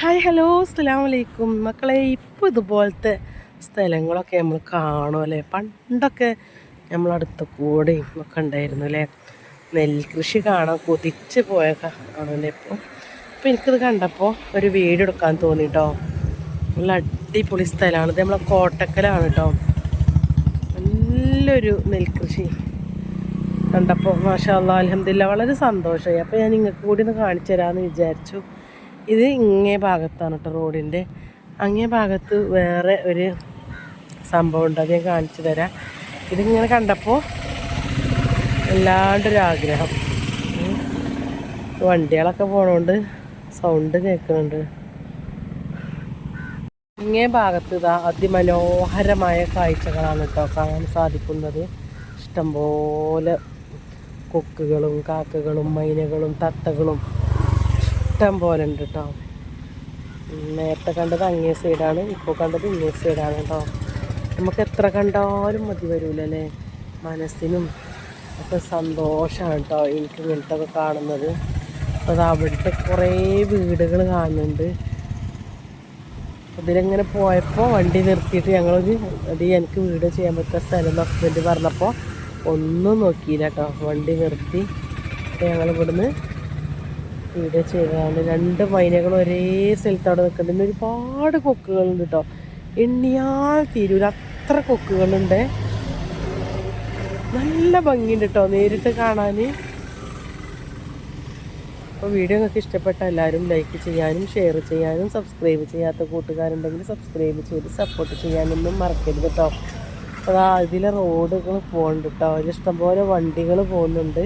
Hi hello അസ്സാം വലൈക്കും മക്കളെ ഇപ്പോൾ ഇതുപോലത്തെ സ്ഥലങ്ങളൊക്കെ നമ്മൾ കാണുമല്ലേ പണ്ടൊക്കെ നമ്മളടുത്ത കൂടെയും ഒക്കെ ഉണ്ടായിരുന്നു അല്ലേ? നെൽകൃഷി കാണാൻ കൊതിച്ച് പോയ കാണുമല്ലേ ഇപ്പോൾ അപ്പോൾ എനിക്കിത് കണ്ടപ്പോൾ ഒരു വീട് എടുക്കാൻ തോന്നി കേട്ടോ നല്ല അടിപൊളി സ്ഥലമാണ്. ഇത് നമ്മളെ കോട്ടക്കലാണ് കേട്ടോ നല്ലൊരു നെൽകൃഷി കണ്ടപ്പോൾ മാഷാ അല്ലാ അലഹമില്ല വളരെ സന്തോഷമായി. അപ്പോൾ ഞാൻ നിങ്ങൾക്ക് കൂടി ഒന്ന് കാണിച്ചു തരാമെന്ന് വിചാരിച്ചു. ഇത് ഇങ്ങേ ഭാഗത്താണ് കേട്ടോ റോഡിന്റെ. അങ്ങേ ഭാഗത്ത് വേറെ ഒരു സംഭവം ഉണ്ട്. അത് ഞാൻ കാണിച്ചു തരാം. ഇതിങ്ങനെ കണ്ടപ്പോൾ വല്ലാണ്ടൊരാഗ്രഹം. വണ്ടികളൊക്കെ പോണോണ്ട് സൗണ്ട് കേൾക്കുന്നുണ്ട്. ഇങ്ങേ ഭാഗത്ത് ഇതാ അതിമനോഹരമായ കാഴ്ചകളാണ് കേട്ടോ കാണാൻ സാധിക്കുന്നത്. ഇഷ്ടംപോലെ കൊക്കുകളും കാക്കകളും മൈനകളും തത്തകളും ഇഷ്ടം പോലെ ഉണ്ട് കേട്ടോ നേരത്തെ കണ്ടത് അങ്ങേ സൈഡാണ് ഇപ്പോൾ കണ്ടത് ഇങ്ങേ സൈഡാണ് കേട്ടോ നമുക്ക് എത്ര കണ്ടാലും മതി വരൂലല്ലേ? മനസ്സിനും ഒക്കെ സന്തോഷമാണ് കേട്ടോ എനിക്ക് ഇങ്ങനത്തെ ഒക്കെ കാണുന്നത്. അപ്പോൾ അത് അവിടുത്തെ കുറേ വീടുകൾ കാണുന്നുണ്ട്. അതിലിങ്ങനെ പോയപ്പോൾ വണ്ടി നിർത്തിയിട്ട് ഞങ്ങളൊരു അത് എനിക്ക് വീട് ചെയ്യാൻ പറ്റുന്ന സ്ഥലം ഹസ്ബൻഡ് പറഞ്ഞപ്പോൾ ഒന്നും നോക്കിയില്ല കേട്ടോ വണ്ടി നിർത്തി. ഞങ്ങൾ ഇവിടുന്ന് വീഡിയോ ചെയ്തതാണ് രണ്ട് മൈനകൾ ഒരേ സ്ഥലത്ത് അവിടെ നിൽക്കുന്നുണ്ട് ഒരുപാട് കൊക്കുകളുണ്ട് കേട്ടോ എണ്ണിയാൽ തീരൂല. അത്ര കൊക്കുകളുണ്ട്. നല്ല ഭംഗിയുണ്ട് കേട്ടോ നേരിട്ട് കാണാൻ അപ്പോൾ വീഡിയോ നിങ്ങൾക്ക് ഇഷ്ടപ്പെട്ട എല്ലാവരും ലൈക്ക് ചെയ്യാനും ഷെയർ ചെയ്യാനും സബ്സ്ക്രൈബ് ചെയ്യാത്ത കൂട്ടുകാരുണ്ടെങ്കിൽ സബ്സ്ക്രൈബ് ചെയ്ത് സപ്പോർട്ട് ചെയ്യാനൊന്നും മറക്കരുത് കേട്ടോ അപ്പോൾ അതാ ഇതിലെ റോഡുകൾ പോകുന്നുണ്ട് കേട്ടോ ഇഷ്ടംപോലെ വണ്ടികൾ പോകുന്നുണ്ട്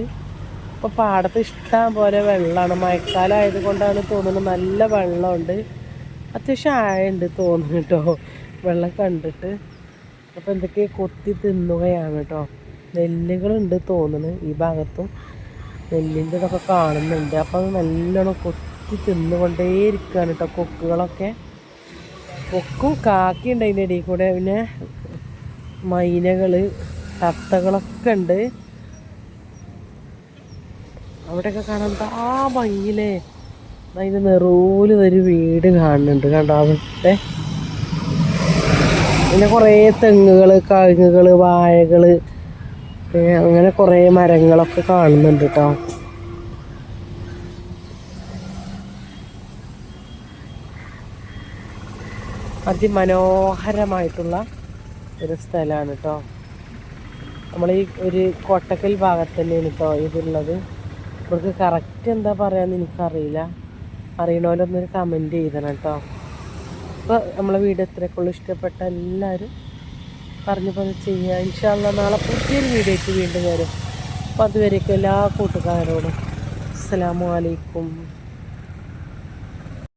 അപ്പോൾ പാടത്ത് ഇഷ്ടം പോലെ വെള്ളമാണ് മഴക്കാലമായത് ആയതുകൊണ്ടാണ് തോന്നുന്നത് നല്ല വെള്ളമുണ്ട്. അത്യാവശ്യം ആയുണ്ട് തോന്നുന്നു കേട്ടോ വെള്ളം കണ്ടിട്ട്. അപ്പോൾ എന്തൊക്കെ കൊത്തി തിന്നുകയാണ് കേട്ടോ നെല്ലുകളുണ്ട് തോന്നുന്നു ഈ ഭാഗത്തും. നെല്ലിന്റെ ഇതൊക്കെ കാണുന്നുണ്ട്. അപ്പോൾ അത് നല്ലോണം കൊത്തി തിന്നുകൊണ്ടേയിരിക്കുകയാണ് കേട്ടോ കൊക്കുകളൊക്കെ. കൊക്കും കാക്കിയുണ്ട് അതിന്റെ ഇടയിൽ കൂടെ. പിന്നെ മൈനകൾ തത്തകളൊക്കെ ഉണ്ട്. അവിടെയൊക്കെ കാണാൻ ആ ഭംഗിയിലേ അതിന്റെ നെറൂൽ ഒരു വീട് കാണുന്നുണ്ട്. കണ്ടോ? അവിടെ പിന്നെ കുറേ തെങ്ങുകൾ കഴുങ്ങുകൾ വാഴകൾ അങ്ങനെ കുറേ മരങ്ങളൊക്കെ കാണുന്നുണ്ട് കേട്ടോ അതിമനോഹരമായിട്ടുള്ള ഒരു സ്ഥലമാണ് കേട്ടോ നമ്മൾ ഈ ഒരു കോട്ടക്കൽ ഭാഗത്ത് തന്നെയാണ് കേട്ടോ ഇതുള്ളത് ഇവർക്ക് കറക്റ്റ് എന്താ പറയാന്ന് എനിക്കറിയില്ല. അറിയണോലൊന്നൊരു കമന്റ് ചെയ്തണം കേട്ടോ അപ്പോൾ നമ്മളെ വീട് എത്രയൊക്കെയുള്ളൂ ഇഷ്ടപ്പെട്ട എല്ലാവരും പറഞ്ഞു പറഞ്ഞ് ചെയ്യുക ഇൻഷാല്ല നാളെ പുതിയൊരു വീഡിയോയ്ക്ക് വീണ്ടും വരും. അപ്പോൾ അതുവരേക്കും എല്ലാ കൂട്ടുകാരോടും. അസ്സലാമു അലൈക്കും.